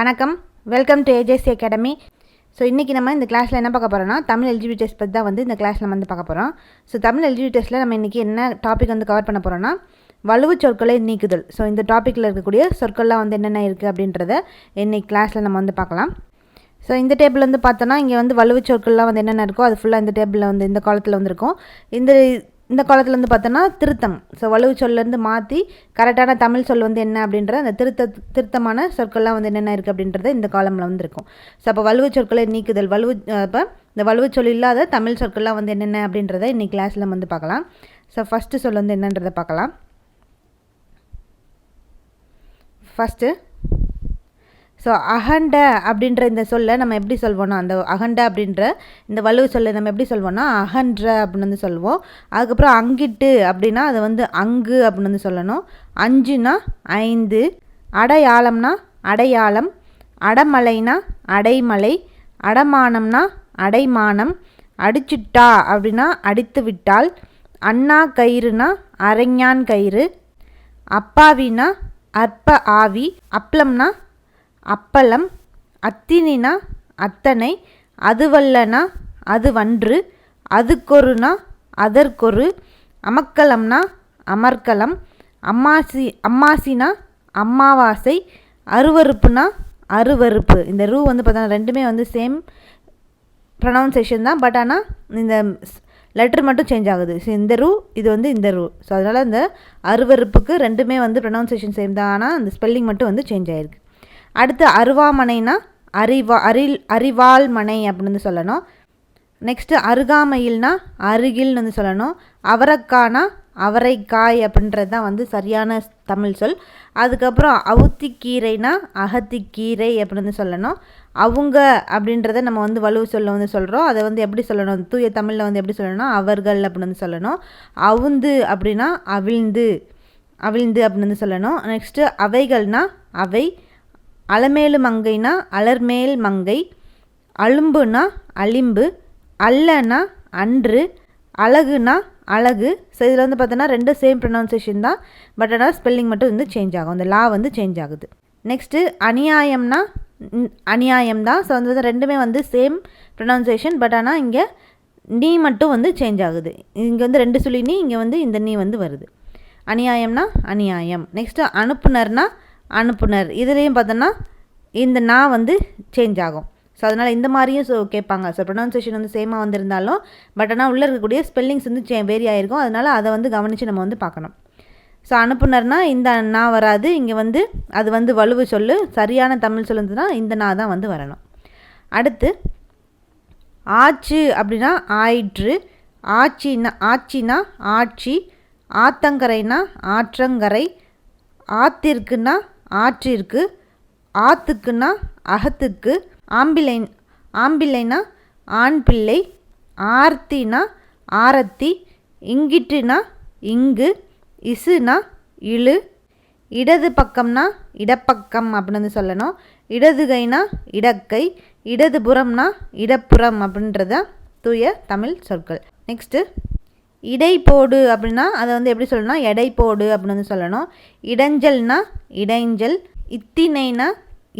வணக்கம். Welcome to AJC academy so இன்றைக்கி நம்ம இந்த கிளாஸில் என்ன பார்க்க போகிறோம்னா தமிழ் எல்ஜிபி டெஸ்ட் பற்றி தான் வந்து இந்த கிளாஸில் நம்ம வந்து பார்க்க போகிறோம் ஸோ தமிழ் எல்ஜிபி டெஸ்ட்டில் நம்ம இன்றைக்கி என்ன டாபிக் வந்து கவர் பண்ண போகிறோம்னா வலுவு சொற்களை நீக்குதல். ஸோ இந்த டாப்பிக்கில் இருக்கக்கூடிய சொற்கள்லாம் வந்து என்னென்ன இருக்குது அப்படின்றத இன்றைக்கி கிளாஸில் நம்ம வந்து பார்க்கலாம். ஸோ இந்த டேபிள் வந்து பார்த்தோன்னா இங்கே வந்து வலுவு சொற்கள்லாம் வந்து என்னென்ன இருக்கோ அது ஃபுல்லாக இந்த டேபிளில் வந்து இந்த காலத்தில் வந்துருக்கும். இந்த இந்த காலத்தில் வந்து பார்த்தோன்னா திருத்தம். ஸோ வலுவு சொல்லேருந்து மாற்றி கரெக்டான தமிழ் சொல் வந்து என்ன அப்படின்ற அந்த திருத்த திருத்தமான சொற்கள்லாம் வந்து என்னென்ன இருக்குது அப்படின்றத இந்த காலமில் வந்து இருக்கும் ஸோ அப்போ வலுவு சொற்களை நீக்குதல் வலுவு அப்போ இந்த வலுவு சொல் இல்லாத தமிழ் சொற்கள்லாம் வந்து என்னென்ன அப்படின்றத இன்றைக்கி கிளாஸில் வந்து பார்க்கலாம். ஸோ ஃபஸ்ட்டு சொல் வந்து என்னன்றதை பார்க்கலாம். ஃபஸ்ட்டு ஸோ அகண்ட அப்படின்ற இந்த சொல்லை நம்ம எப்படி சொல்வோம்னா அந்த அகண்ட அப்படின்ற இந்த வலுவு சொல்லை நம்ம எப்படி சொல்வோம்னா அகன்ற அப்படின்னு வந்து சொல்லுவோம். அதுக்கப்புறம் அங்கிட்டு அப்படின்னா அதை வந்து அங்கு அப்படின்னு வந்து சொல்லணும். அஞ்சுனா ஐந்து அடையாளம்னா அடையாளம் அடமலைனா அடைமலை அடமானம்னா அடைமானம் அடிச்சுட்டா அப்படின்னா அடித்து விட்டால் அண்ணா கயிறுனா அரைஞான் கயிறு அப்பாவினா அற்ப ஆவி அப்பளம்னா அப்பளம் அத்தினினா அத்தனை அதுவல்லனா அது வன்று அதுக்கொருனா அதற்கொரு அமக்கலம்னா அமர்க்கலம் அம்மாசி அம்மாசினா அம்மாவாசை அருவறுப்புனா அருவறுப்பு இந்த ரூ வந்து பார்த்தோன்னா ரெண்டுமே வந்து சேம் ப்ரொனவுன்சேஷன் தான். பட் ஆனால் இந்த லெட்ரு மட்டும் சேஞ்ச் ஆகுது. ஸோ இந்த ரூ இது வந்து இந்த ரூ. ஸோ அதனால் இந்த அருவறுப்புக்கு ரெண்டுமே வந்து ப்ரொனவுன்சேஷன் சேம் தான். ஆனால் அந்த ஸ்பெல்லிங் மட்டும் வந்து சேஞ்ச் ஆகிருக்கு அடுத்து அருவாமனைனா அறிவா அரில் அறிவாள் மனை அப்படின்னு வந்து சொல்லணும். நெக்ஸ்ட்டு அருகாமையில்னா அருகில்னு வந்து சொல்லணும். அவரக்கானா அவரைக்காய் அப்படின்றது தான் வந்து சரியான தமிழ் சொல். அதுக்கப்புறம் அவுத்திக்கீரைனா அகத்திக்கீரை அப்படின்னு சொல்லணும். அவங்க அப்படின்றத நம்ம வந்து வலுவு சொல்ல வந்து சொல்கிறோம் அதை வந்து எப்படி சொல்லணும்? தூய தமிழில் வந்து எப்படி சொல்லணும்னா அவர்கள் அப்படின்னு சொல்லணும். அவுந்து அப்படின்னா அவிழ்ந்து அவிழ்ந்து அப்படின்னு வந்து சொல்லணும். நெக்ஸ்ட்டு அவைகள்னா அவை அலமேலு மங்கைனா அலர்மேல் மங்கை அலும்புனா அலிம்பு அல்லனா அன்று அழகுனா அழகு. ஸோ இதில் வந்து பார்த்தோன்னா ரெண்டும் சேம் ப்ரொனவுன்சேஷன் தான். பட் ஆனால் ஸ்பெல்லிங் மட்டும் வந்து சேஞ்ச் ஆகும். இந்த லா வந்து சேஞ்ச் ஆகுது. நெக்ஸ்ட்டு அநியாயம்னா அநியாயம் தான். ஸோ வந்து ரெண்டுமே வந்து சேம் ப்ரொனவுன்சேஷன் பட் ஆனால் இங்கே நீ மட்டும் வந்து சேஞ்ச் ஆகுது. இங்கே வந்து ரெண்டு சொல்லி நீ இங்கே வந்து இந்த நீ வந்து வருது. அநியாயம்னா அநியாயம். நெக்ஸ்ட்டு அனுப்புனர்னா அனுப்புனர். இதுலேயும் பார்த்தோன்னா இந்த நா வந்து சேஞ்ச் ஆகும். ஸோ அதனால் இந்த மாதிரியும் ஸோ கேட்பாங்க. ஸோ ப்ரொனவுன்சேஷன் வந்து சேமாக வந்திருந்தாலும் பட் ஆனால் உள்ளே இருக்கக்கூடிய ஸ்பெல்லிங்ஸ் வந்து சே வேரி ஆகிருக்கும் அதனால் அதை வந்து கவனித்து நம்ம வந்து பார்க்கணும். ஸோ அனுப்புனர்னால் இந்த நா வராது. இங்கே வந்து அது வந்து வலுவு சொல்லு. சரியான தமிழ் சொல்லுதுன்னா இந்த நா தான் வந்து வரணும். அடுத்து ஆச்சு அப்படின்னா ஆயிற்று. ஆச்சின்னா ஆச்சினா ஆட்சி. ஆத்தங்கரைனா ஆற்றங்கரை. ஆத்திற்குன்னா ஆற்றிற்கு ஆத்துக்குன்னா அகத்துக்கு ஆம்பிளை ஆம்பிள்ளைனா ஆண் பிள்ளை ஆர்த்தினா ஆரத்தி இங்கிட்டுனா இங்கு இசுனா இழு. இடது பக்கம்னா இடப்பக்கம் அப்படின்னு வந்து சொல்லணும். இடது கைனா இடக்கை இடதுபுறம்னா இடப்புறம் அப்படின்றத தூய தமிழ் சொற்கள். நெக்ஸ்ட்டு இடை போடு அப்படின்னா அதை வந்து எப்படி சொல்லணும்னா எடை போடு அப்படின்னு வந்து சொல்லணும். இடைஞ்சல்னா இடைஞ்சல். இத்தினைனா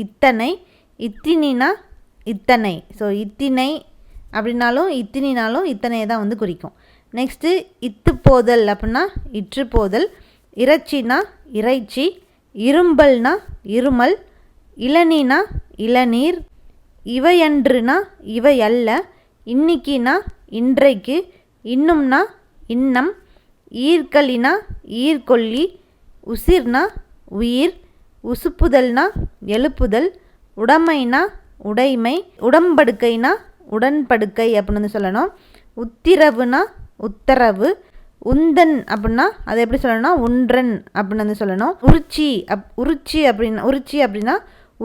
இத்தனை. இத்தினினா இத்தனை. ஸோ இத்தினை அப்படின்னாலும் இத்தினினாலும் இத்தனை தான் வந்து குறிக்கும். நெக்ஸ்ட்டு இத்து போதல் அப்படின்னா இற்று போதல். இறைச்சினா இறைச்சி. இரும்பல்னா இருமல். இளநீனா இளநீர். இவையன்றுனா இவை அல்ல இன்னிக்கினா இன்றைக்கு. இன்னும்னா இன்னம் ஈர்க்கலினா ஈர்கொல்லி உசிர்னா உயிர் உசுப்புதல்னா எழுப்புதல் உடமைனா உடைமை உடம்படுக்கைனா உடன்படுக்கை அப்படின்னு வந்து சொல்லணும். உத்திரவுனா உத்தரவு உந்தன் அப்படின்னா அதை எப்படி சொல்லணும்னா உன்றன் அப்படின்னு வந்து சொல்லணும். உருச்சி அப் உருச்சி அப்படின்னா உருச்சி அப்படின்னா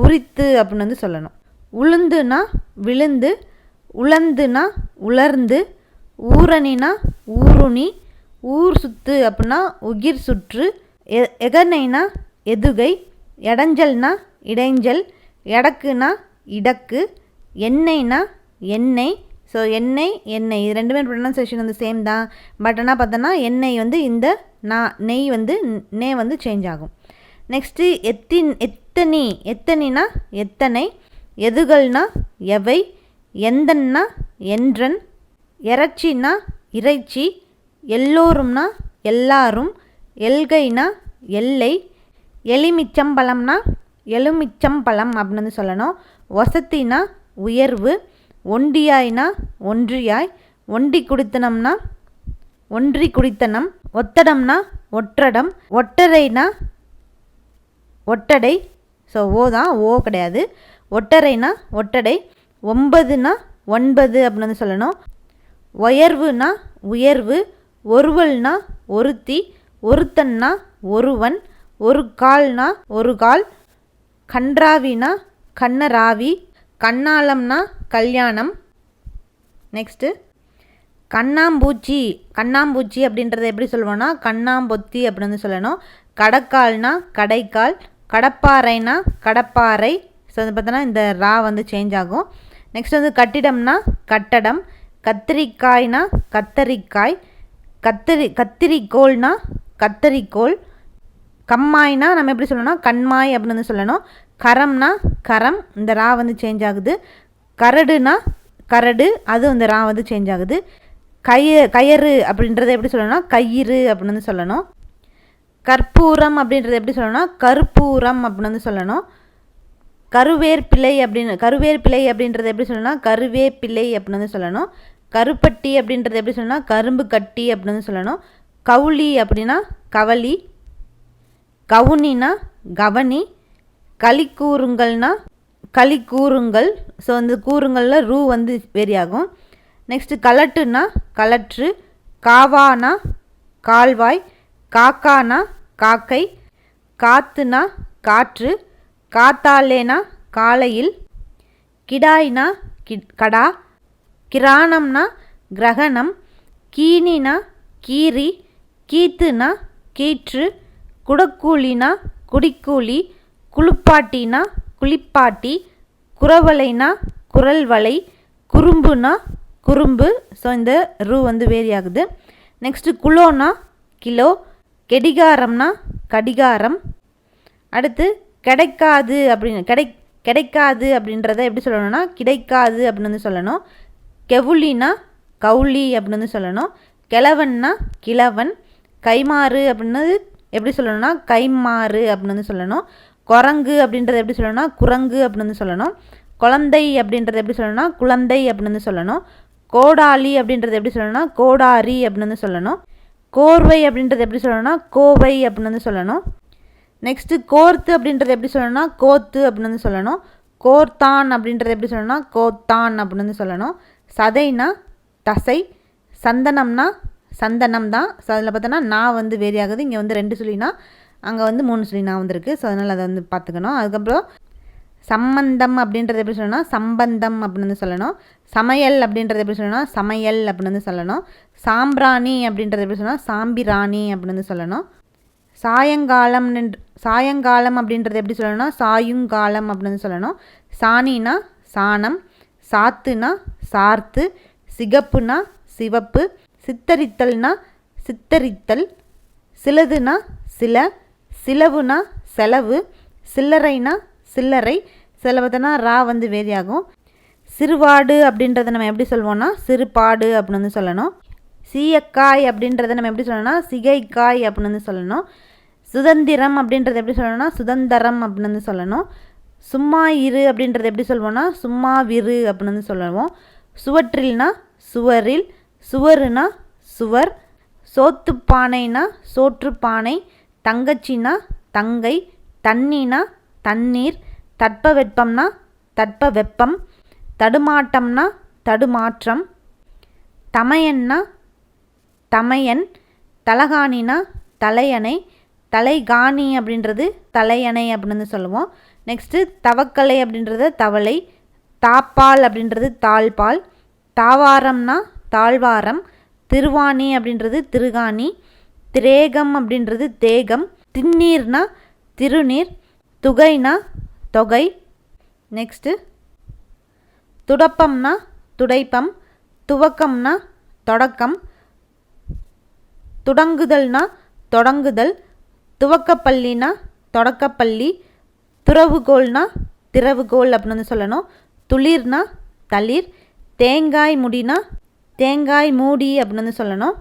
உரித்து அப்படின்னு வந்து சொல்லணும். உளுந்துனா விழுந்து உழந்துனா உலர்ந்து ஊரணினா ஊருணி ஊர் சுத்து அப்படின்னா உகிர் சுற்று எ எகனைனா எதுகை எடஞ்சல்னா இடைஞ்சல் எடக்குனா இடக்கு எண்ணெய்னா எண்ணெய் ஸோ எண்ணெய் எண்ணெய் இது ரெண்டுமே ப்ரொனன்சேஷன் வந்து சேம் தான். பட் ஆனால் பார்த்தோன்னா எண்ணெய் வந்து இந்த நா நெய் வந்து நே வந்து சேஞ்ச் ஆகும். நெக்ஸ்ட்டு எத்தின் எத்தனி எத்தனினா எத்தனை எதுகள்னா எவை எந்தன்னா என்றன் இறைச்சின்னா இறைச்சி எல்லோரும்னா எல்லாரும் எல்கைனா எல்லை எலுமிச்சம்பழம்னா எலுமிச்சம்பழம் அப்படின்னு சொல்லணும். வசத்தினா உயர்வு ஒண்டியாய்னா ஒன்றியாய் ஒண்டி குடித்தனம்னா ஒன்றி குடித்தனம் ஒத்தடம்னா ஒற்றடம் ஒட்டரைனா ஒட்டடை ஸோ ஓ தான் ஓ கிடையாது. ஒட்டரைனா ஒட்டடை ஒன்பதுனா ஒன்பது அப்படின்னு வந்து சொல்லணும். உயர்வுனா உயர்வு ஒருவள்னா ஒருத்தி ஒருத்தன்னா ஒருவன் ஒரு கால்னா ஒரு கால் கன்றாவினா கண்ணராவி கண்ணாலம்னா கல்யாணம். நெக்ஸ்ட்டு கண்ணாம்பூச்சி. கண்ணாம்பூச்சி அப்படின்றத எப்படி சொல்லுவோன்னா கண்ணாம்பொத்தி அப்படின்னு சொல்லணும். கடக்கால்னா கடைக்கால் கடப்பாறைனா கடப்பாறை. ஸோ வந்து பார்த்தோன்னா இந்த ரா வந்து சேஞ்ச் ஆகும். நெக்ஸ்ட் வந்து கட்டிடம்னா கட்டடம். கத்திரிக்காய்னா கத்தரிக்காய் கத்திரி கத்திரிக்கோள்னா கத்தரிக்கோள் கம்மாய்னா நம்ம எப்படி சொல்லணும்னா கண்மாய் அப்படின்னு வந்து சொல்லணும். கரம்னா கரம் இந்த ரா வந்து சேஞ்ச் ஆகுது. கரடுனா கரடு அது அந்த ரா வந்து சேஞ்ச் ஆகுது. கய கயறு அப்படின்றத எப்படி சொல்லணும்னா கயிறு அப்படின்னு வந்து சொல்லணும். கற்பூரம் அப்படின்றத எப்படி சொல்லணும்னா கற்பூரம் அப்படின்னு வந்து சொல்லணும். கருவேற்பிள்ளை அப்படின்னு கருவேற்பிள்ளை அப்படின்றத எப்படி சொல்லணும்னா கருவேப்பிள்ளை அப்படின்னு வந்து சொல்லணும். கருப்பட்டி அப்படின்றது எப்படி சொல்லணும்னா கரும்பு கட்டி அப்படின்னு சொல்லணும். கவுளி அப்படின்னா கவலி கவுனினா கவனி. களிக்கூறுங்கள்னா களிக்கூறுங்கள். ஸோ அந்த கூறுங்களில் ரூ வந்து வேரி ஆகும் நெக்ஸ்ட்டு கலட்டுனா கலற்று. காவானா கால்வாய். காக்கானா காக்கை. காத்துனா காற்று. காத்தாலேனா காலையில். கிடாய்னா கி கடா. கிராணம்னா கிரகணம் கீனினா கீரி கீத்துனா கீற்று குடக்கூலினா குடிக்கூலி குளிப்பாட்டினா குளிப்பாட்டி குரவலைனா குரல்வலை குறும்புனா குறும்பு. ஸோ இந்த ரூ வந்து வேரி ஆகுது நெக்ஸ்ட்டு குலோனா கிலோ கெடிகாரம்னா கடிகாரம். அடுத்து கிடைக்காது அப்படின்னு கிடை கிடைக்காது அப்படின்றத எப்படி சொல்லணும்னா கிடைக்காது அப்படின்னு வந்து சொல்லணும். கெவுளினா கவுளி அப்படின்னு வந்து சொல்லணும். கிழவன்னா கிழவன். கைமாறு அப்படின்னது எப்படி சொல்லணும்னா கைமாறு அப்படின்னு வந்து சொல்லணும். குரங்கு அப்படின்றத எப்படி சொல்லணும்னா குரங்கு அப்படின்னு வந்து சொல்லணும். குழந்தை அப்படின்றத எப்படி சொல்லணும்னா குழந்தை அப்படின்னு வந்து சொல்லணும். கோடாளி அப்படின்றது எப்படி சொல்லணும்னா கோடாரி அப்படின்னு வந்து சொல்லணும். கோர்வை அப்படின்றது எப்படி சொல்லணும்னா கோவை அப்படின்னு வந்து சொல்லணும். நெக்ஸ்ட்டு கோர்த்து அப்படின்றது எப்படி சொல்லணும்னா கோத்து அப்படின்னு வந்து சொல்லணும். கோர்த்தான் அப்படின்றது எப்படி சொல்லணும்னா கோத்தான் அப்படின்னு வந்து சொல்லணும். சதைனா தசை சந்தனம்னா சந்தனம் தான் ஸோ அதில் பார்த்தோன்னா நான் வந்து வேரி ஆகுது இங்கே வந்து ரெண்டு சொல்லினா அங்கே வந்து மூணு சொல்லி நான் வந்திருக்கு. ஸோ அதனால் அதை வந்து பார்த்துக்கணும் அதுக்கப்புறம் சம்பந்தம் அப்படின்றது எப்படி சொல்லணும்? சம்பந்தம் அப்படின்னு வந்து சொல்லணும். சமையல் அப்படின்றது எப்படி சொல்லணும்? சமையல் அப்படின்னு வந்து சொல்லணும். சாம்பிராணி அப்படின்றது எப்படி சொல்லணும்? சாம்பிராணி அப்படின்னு வந்து சொல்லணும். சாயங்காலம் சாயங்காலம் அப்படின்றது எப்படி சொல்லணும்னா சாயுங்காலம் அப்படின்னு சொல்லணும். சாணினா சாணம் சாத்துனா சார்த்து சிகப்புனா சிவப்பு சித்தரித்தல்னா சித்தரித்தல் சிலதுனா சில சிலவுனா செலவு சில்லறைனா சில்லறை சிலவதுனா ரா வந்து வேதியாகும். ஆகும் சிறுவாடு அப்படின்றத நம்ம எப்படி சொல்லுவோம்னா சிறுபாடு அப்படின்னு வந்து சொல்லணும். சீயக்காய் அப்படின்றத நம்ம எப்படி சொல்லணும்னா சிகைக்காய் அப்படின்னு வந்து சொல்லணும். சுதந்திரம் அப்படின்றத எப்படி சொல்லணும்னா சுதந்திரம் அப்படின்னு வந்து சொல்லணும். சும்மா இரு அப்படின்றத எப்படி சொல்லுவோம்னா சும்மா விரு அப்படின்னு வந்து சொல்லுவோம். சுவற்றில்னா சுவரில் சுவருனா சுவர் சோத்து பானைனா சோற்று பானை தங்கச்சினா தங்கை தண்ணினா தண்ணீர் தட்ப வெப்பம்னா தட்ப வெப்பம் தடுமாட்டம்னா தடுமாற்றம் தமையன்னா தமையன் தலகாணினா தலையணை தலைகாணி அப்படின்றது தலையணை அப்படின்னு சொல்லுவோம். நெக்ஸ்ட்டு தவக்கலை அப்படின்றது தவளை தாப்பால் அப்படின்றது தாழ்பால் தாவாரம்னா தாழ்வாரம் திருவாணி அப்படின்றது திருகாணி திரேகம் அப்படின்றது தேகம் திண்ணீர்னா திருநீர் துகைனா தொகை. நெக்ஸ்ட்டு துடப்பம்னா துடைப்பம் துவக்கம்னா தொடக்கம் துடங்குதல்னா தொடங்குதல் துவக்கப்பள்ளினா தொடக்கப்பள்ளி துறவுகோல்னா திறவுகோல் அப்படின்னு வந்து சொல்லணும். துளிர்னா தளிர். தேங்காய் முடினா தேங்காய் மூடி அப்படின்னு வந்து சொல்லணும்.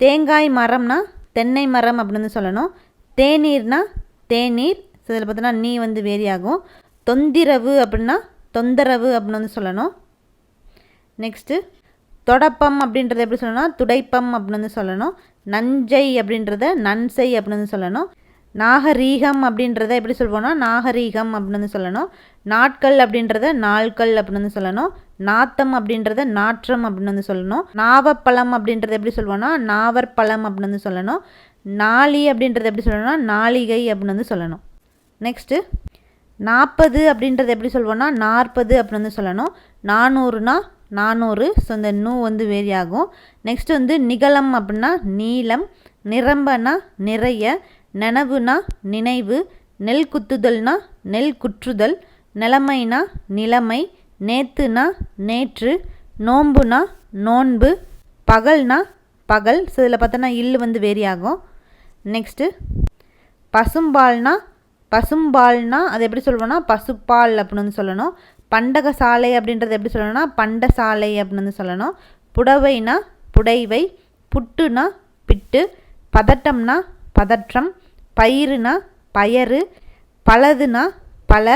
தேங்காய் மரம்னா தென்னை மரம் அப்படின்னு வந்து சொல்லணும். தேநீர்னா தேநீர். ஸோ இதில் பார்த்தோன்னா நீ வந்து வேரி ஆகும் தொந்திரவு அப்படின்னா தொந்தரவு அப்படின்னு வந்து சொல்லணும். நெக்ஸ்ட்டு தொடப்பம் அப்படின்றத எப்படி சொல்லணும்னா துடைப்பம் அப்படின்னு வந்து சொல்லணும். நஞ்சை அப்படின்றத நன்சை அப்படின்னு வந்து சொல்லணும். நாகரீகம் அப்படின்றத எப்படி சொல்வோம்னா நாகரீகம் அப்படின்னு சொல்லணும். நாட்கள் அப்படின்றத நாள்கள் அப்படின்னு சொல்லணும். நாத்தம் அப்படின்றத நாற்றம் அப்படின்னு சொல்லணும். நாவப்பழம் அப்படின்றத எப்படி சொல்வோம்னா நாவற்பழம் அப்படின்னு சொல்லணும். நாளி அப்படின்றத எப்படி சொல்லணும்னா நாளிகை அப்படின்னு சொல்லணும். நெக்ஸ்ட்டு நாற்பது அப்படின்றத எப்படி சொல்வோம்னா நாற்பது அப்படின்னு சொல்லணும். நானூறுனா நானூறு. ஸோ இந்த நூ வந்து வேரி ஆகும் நெக்ஸ்ட் வந்து நிகழம் அப்படின்னா நீளம். நிரம்பனா நிறைய. நனவுனா நினைவு நெல் குத்துதல்னா நெல் குற்றுதல் நிலைமைனா நிலைமை நேத்துனா நேற்று நோம்புனா நோன்பு பகல்னா பகல். ஸோ இதில் பார்த்தோன்னா இல்லு வந்து வேரி ஆகும் நெக்ஸ்ட்டு பசும்பால்னா பசும்பால்னா அது எப்படி சொல்லுவோம்னா பசுப்பால் அப்படின்னு வந்து சொல்லணும். பண்டக சாலை அப்படின்றது எப்படி சொல்லணும்னா பண்ட சாலை அப்படின்னு வந்து சொல்லணும். புடவைனா புடைவை புட்டுனா பிட்டு பதட்டம்னா பதற்றம் பயிருனா பயறு பலதுனா பல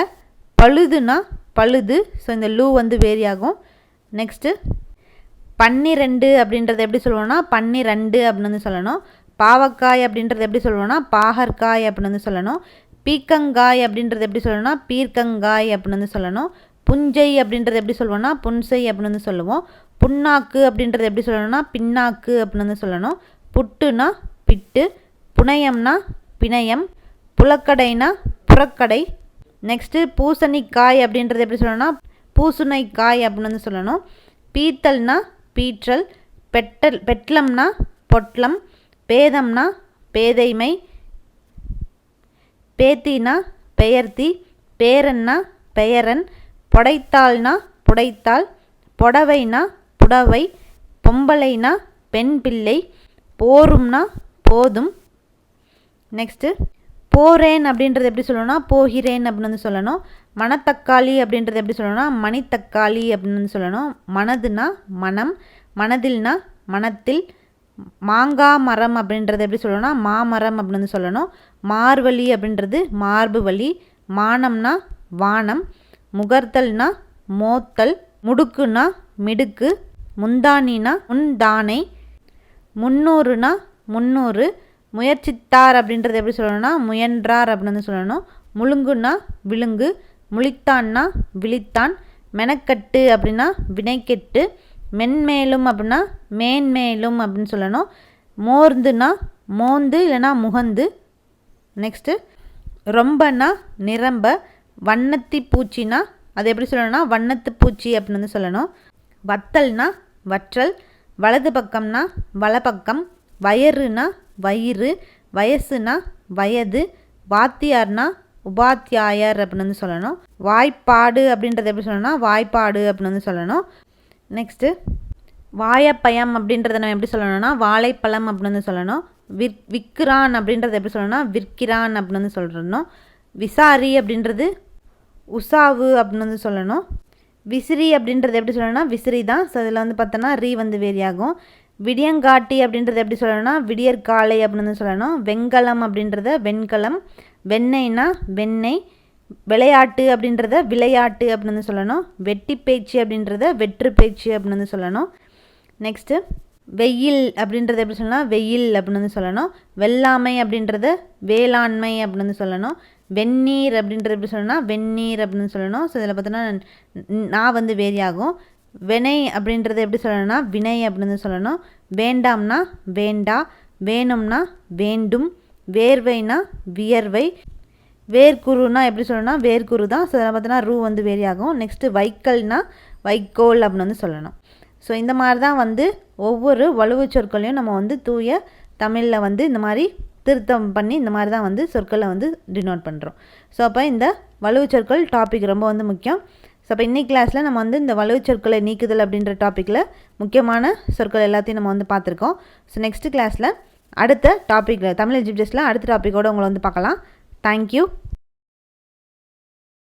பழுதுனா பழுது. ஸோ இந்த லூ வந்து வேரி ஆகும் நெக்ஸ்ட்டு பன்னிரெண்டு அப்படின்றத எப்படி சொல்லுவோம்னா பன்னிரெண்டு அப்படின்னு வந்து சொல்லணும். பாவக்காய் அப்படின்றது எப்படி சொல்லுவோம்னா பாகற்காய் அப்படின்னு வந்து சொல்லணும். பீக்கங்காய் அப்படின்றது எப்படி சொல்லணும்னா பீர்க்கங்காய் அப்படின்னு வந்து சொல்லணும். புஞ்சை அப்படின்றது எப்படி சொல்லுவோம்னா புன்சை அப்படின்னு வந்து சொல்லுவோம். புண்ணாக்கு அப்படின்றது எப்படி சொல்லணும்னா பின்னாக்கு அப்படின்னு வந்து சொல்லணும். புட்டுனா பிட்டு புனையம்னா பிணையம் புலக்கடைனா புறக்கடை. நெக்ஸ்ட்டு பூசணிக்காய் அப்படின்றது எப்படி சொல்லணும்னா பூசுனைக்காய் அப்படின்னு வந்து சொல்லணும். பீத்தல்னா பீற்றல் பெட்டல் பெட்லம்னா பொட்லம் பேதம்னா பேதைமை பேத்தினா பெயர்த்தி பேரன்னா பெயரன் புடைத்தாள்னா புடைத்தாள் புடவைனா புடவை பொம்பளைனா பெண் பிள்ளை போரும்னா போதும் நெக்ஸ்ட்டு போகிறேன் அப்படின்றது எப்படி சொல்லணும்னா போகிறேன் அப்படின்னு வந்து சொல்லணும். மணத்தக்காளி அப்படின்றது எப்படி சொல்லணும்னா மணித்தக்காளி அப்படின்னு வந்து சொல்லணும். மனதுனா மனம் மனதில்னா மனத்தில். மாங்காய் மரம் அப்படின்றது எப்படி சொல்லணும்னா மாமரம் அப்படின்னு வந்து சொல்லணும். மார்வழி அப்படின்றது மார்பு வழி. மானம்னா வானம். முகர்த்தல்னா மோத்தல். முடுக்குனா மிடுக்கு. முந்தானினா முன்தானை. முன்னூறுனா முன்னூறு. முயற்சித்தார் அப்படின்றது எப்படி சொல்லணும்னா முயன்றார் அப்படின்னு சொல்லணும். முழுங்குனா விழுங்கு முழித்தான்னா விழித்தான். மெனக்கட்டு அப்படின்னா வினைக்கெட்டு. மென்மேலும் அப்படின்னா மேன்மேலும் அப்படின்னு சொல்லணும். மோர்ந்துனா மோந்து இல்லைனா முகந்து. நெக்ஸ்ட்டு ரொம்பனா நிரம்ப. வண்ணத்தி பூச்சினா அது எப்படி சொல்லணும்னா வண்ணத்து பூச்சி அப்படின்னு வந்து சொல்லணும். வத்தல்னா வற்றல். வலது பக்கம்னா வலப்பக்கம். வயறுனா வயிறு வயசுனா வயது வாத்தியார்னா உபாத்தியாயர் அப்படின்னு வந்து சொல்லணும். வாய்ப்பாடு அப்படின்றது எப்படி சொல்லணும்னா வாய்ப்பாடு அப்படின்னு வந்து சொல்லணும். நெக்ஸ்ட்டு வாழைப்பயம் அப்படின்றத நம்ம எப்படி சொல்லணும்னா வாழைப்பழம் அப்படின்னு வந்து சொல்லணும். விற் விற்கிறான் அப்படின்றத எப்படி சொல்லணும்னா விற்கிறான் அப்படின்னு வந்து சொல்லணும். விசாரி அப்படின்றது உசாவு அப்படின்னு வந்து சொல்லணும். விசிறி அப்படின்றது எப்படி சொல்லணும்னா விசிறி தான் ஸோ அதில் வந்து பார்த்தோன்னா ரீ வந்து வேரி ஆகும் விடியங்காட்டி அப்படின்றத எப்படி சொல்லணும்னா விடியற்காலை அப்படின்னு வந்து சொல்லணும். வெண்கலம் அப்படின்றத வெண்கலம் வெண்ணெய்னா வெண்ணெய் விளையாட்டு அப்படின்றத விளையாட்டு அப்படின்னு சொல்லணும். வெட்டி பேச்சு அப்படின்றத வெற்று பேச்சு அப்படின்னு சொல்லணும். நெக்ஸ்ட்டு வெயில் அப்படின்றத எப்படி சொல்லணும் வெயில் அப்படின்னு சொல்லணும். வெள்ளாமை அப்படின்றத வேளாண்மை அப்படின்னு சொல்லணும். வெந்நீர் அப்படின்றது எப்படி சொல்லணும்னா வெந்நீர் அப்படின்னு சொல்லணும். ஸோ இதில் பார்த்தோன்னா நான் வந்து வேரி ஆகும் வினை அப்படின்றத எப்படி சொல்லணும்னா வினை அப்படின்னு சொல்லணும். வேண்டாம்னா வேண்டா வேணும்னா வேண்டும் வேர்வைனா வியர்வை. வேர்க்குருனா எப்படி சொல்லணும்னா வேர்க்குரு தான். ஸோ அதில் பார்த்தோன்னா ரூ வந்து வேரி ஆகும். நெக்ஸ்ட்டு வைக்கல்னா வைக்கோல் அப்படின்னு வந்து சொல்லணும். ஸோ இந்த மாதிரி தான் வந்து ஒவ்வொரு வலுவு சொற்களையும் நம்ம வந்து தூய தமிழில் வந்து இந்த மாதிரி திருத்தம் பண்ணி இந்த மாதிரி தான் வந்து சொற்களை வந்து டினோட் பண்ணுறோம் ஸோ அப்போ இந்த வலுவு சொற்கள் டாபிக் ரொம்ப வந்து முக்கியம். ஸோ அப்போ இன்றைக்கி கிளாஸில் நம்ம வந்து இந்த வலுவு சொற்களை நீக்குதல் அப்படின்ற டாப்பிக்கில் முக்கியமான சொற்கள் எல்லாத்தையும் நம்ம வந்து பார்த்துருக்கோம். ஸோ நெக்ஸ்ட் கிளாஸில் அடுத்த டாப்பிக்கில் தமிழ் எஜிப்டஸில் அடுத்த டாப்பிக்கோடு உங்களை வந்து பார்க்கலாம். தேங்க்யூ